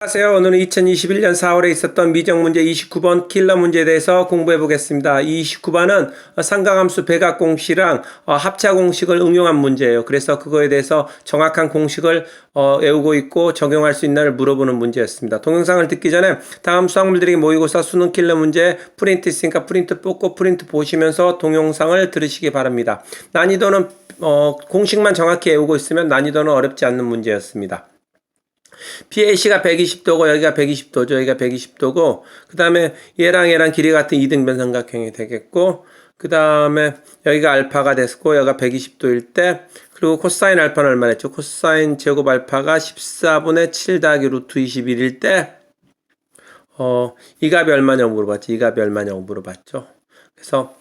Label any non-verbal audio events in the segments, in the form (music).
안녕하세요. 오늘은 2021년 4월에 있었던 미정 문제 29번 킬러 문제에 대해서 공부해 보겠습니다. 이 29번은 삼각함수 배각 공식이랑 어, 합차 공식을 응용한 문제예요. 그래서 그거에 대해서 정확한 공식을 어, 외우고 있고 적용할 수 있나를 물어보는 문제였습니다. 동영상을 듣기 전에 다음 수학물들이 모의고사 수능 킬러 문제 프린트 있으니까 프린트 뽑고 프린트 보시면서 동영상을 들으시기 바랍니다. 난이도는 어, 공식만 정확히 외우고 있으면 난이도는 어렵지 않는 문제였습니다. PAC가 120도고 여기가 120도죠. 여기가 120도고 그 다음에 얘랑 얘랑 길이 같은 이등변 삼각형이 되겠고 그 다음에 여기가 알파가 됐고 여기가 120도일 때 그리고 코사인 알파는 얼마 랬죠 코사인 제곱 알파가 14분의 7 더하기 루트 21일 때 어, 이 값이 얼마냐고 물어봤죠. 이 값이 얼마냐고 물어봤죠. 그래서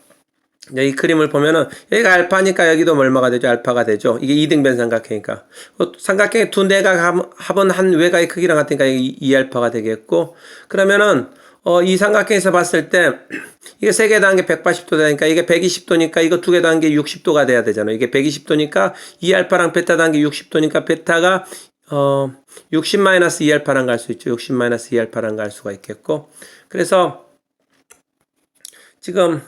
여기 그림을 보면은 여기가 알파니까 여기도 뭐 얼마가 되죠? 알파가 되죠. 이게 이등변 삼각형이니까 어, 삼각형의 두 내각 합은 한 외곽의 크기랑 같으니까 이게 2알파가 되겠고 그러면은 어, 이 삼각형에서 봤을 때 (clears throat) 이게 세개게 180도 되니까 이게 120도니까 이거 두개게 60도가 돼야 되잖아요. 이게 120도니까 2알파랑 베타 더한 게 60도니까 베타가 어, 60 마이너스 2 알파랑 갈 수 있죠. 60 마이너스 2 알파랑 갈 수가 있겠고 그래서 지금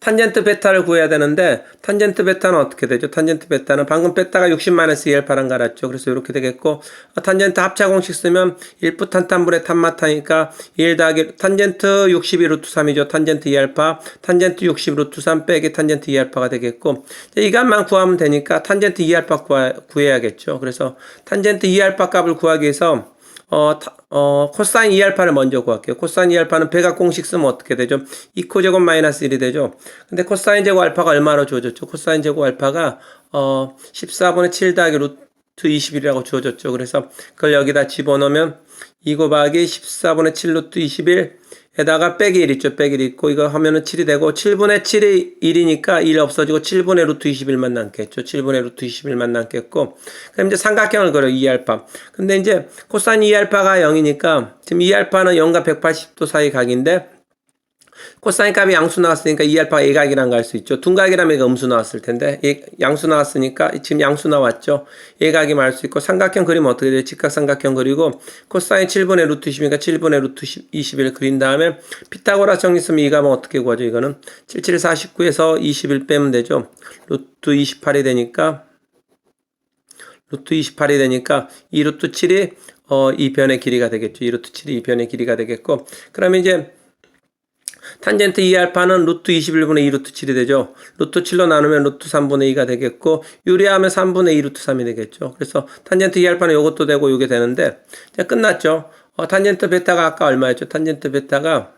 탄젠트 베타를 구해야 되는데 탄젠트 베타는 어떻게 되죠? 탄젠트 베타는 방금 베타가 60-2알파랑 갈았죠. 그래서 이렇게 되겠고 어, 탄젠트 합차 공식 쓰면 1부 탄탄분의 탄마타니까 1 더하기 탄젠트 62 루트 3이죠. 탄젠트 2알파 탄젠트 60 루트 3 빼기 탄젠트 2알파가 되겠고 이 값만 구하면 되니까 탄젠트 2알파 구하, 구해야겠죠. 그래서 탄젠트 2알파 값을 구하기 위해서 어, 타, 어, 코사인 2알파를 먼저 구할게요. 코사인 2알파는 배각 공식 쓰면 어떻게 되죠? 2코 제곱 마이너스 1이 되죠. 근데 코사인 제곱 알파가 얼마로 주어졌죠? 코사인 제곱 알파가 어, 14분의 7 더하기 루트 21이라고 주어졌죠. 그래서 그걸 여기다 집어넣으면 2 곱하기 14분의 7 루트 21 에다가 빼기 1 있죠. 빼기 1 있고 이거 하면은 7이 되고 7분의 7이 1이니까 1 없어지고 7분의 루트 21만 남겠죠. 7분의 루트 21만 남겠고 그럼 이제 삼각형을 그려 2알파. 근데 이제 코사인 2알파가 0이니까 지금 2알파는 0과 180도 사이 각인데 코사인 값이 양수 나왔으니까 2알파가 예각이란 걸수 있죠. 둔각이라면 이거 음수 나왔을 텐데 예, 양수 나왔으니까 지금 양수 나왔죠. 예각이 말수 있고 삼각형 그리면 어떻게 돼요? 직각삼각형 그리고 코사인 7분의 루트 10이니까 7분의 루트 21 그린 다음에 피타고라 정리 쓰면 이 값은 어떻게 구하죠? 이거는 77 49에서 21 빼면 되죠. 루트 28이 되니까 루트 28이 되니까 2 루트 7이 어, 이 변의 길이가 되겠죠. 2 루트 7이 이 변의 길이가 되겠고 그러면 이제 탄젠트 2알파는 루트 21분의 2 루트 7이 되죠. 루트 7로 나누면 루트 3분의 2가 되겠고 유리하면 3분의 2 루트 3이 되겠죠. 그래서 탄젠트 2알파는 이것도 되고 이게 되는데 끝났죠. 어, 탄젠트 베타가 아까 얼마였죠? 탄젠트 베타가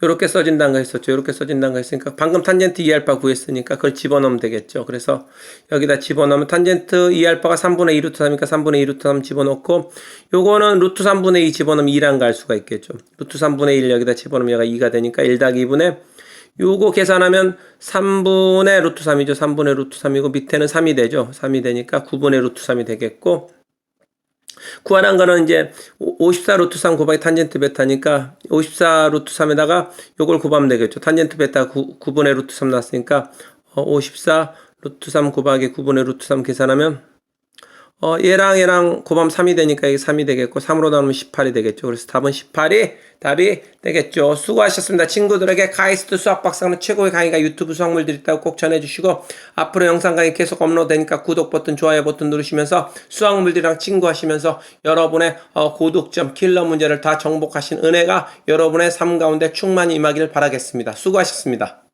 이렇게 써진다는 거 했었죠. 이렇게 써진다는 거 했으니까 방금 탄젠트 2알파 구했으니까 그걸 집어넣으면 되겠죠. 그래서 여기다 집어넣으면 탄젠트 2알파가 3분의 2 루트 3이니까 3분의 2 루트 3 집어넣고 요거는 루트 3분의 2 집어넣으면 2랑 갈 수가 있겠죠. 루트 3분의 1 여기다 집어넣으면 얘가 2가 되니까 1 더하기 2분의 요거 계산하면 3분의 루트 3이죠. 3분의 루트 3이고 밑에는 3이 되죠. 3이 되니까 9분의 루트 3이 되겠고 구하는 거는 이제 54 루트 3 곱하기 탄젠트 베타니까 54 루트 3에다가 요걸 곱하면 되겠죠. 탄젠트 베타 9, 9분의 루트 3 났으니까 어, 54 루트 3 곱하기 9분의 루트 3 계산하면 어, 얘랑 얘랑 곱하면 3이 되니까 이게 3이 되겠고 3으로 나누면 18이 되겠죠. 그래서 답은 18이 답이 되겠죠. 수고하셨습니다. 친구들에게 카이스트 수학 박사는 최고의 강의가 유튜브 수학물들이 있다고 꼭 전해주시고 앞으로 영상 강의 계속 업로드되니까 구독 버튼, 좋아요 버튼 누르시면서 수학물들이랑 친구하시면서 여러분의 어, 고득점, 킬러 문제를 다 정복하신 은혜가 여러분의 삶 가운데 충만히 임하기를 바라겠습니다. 수고하셨습니다.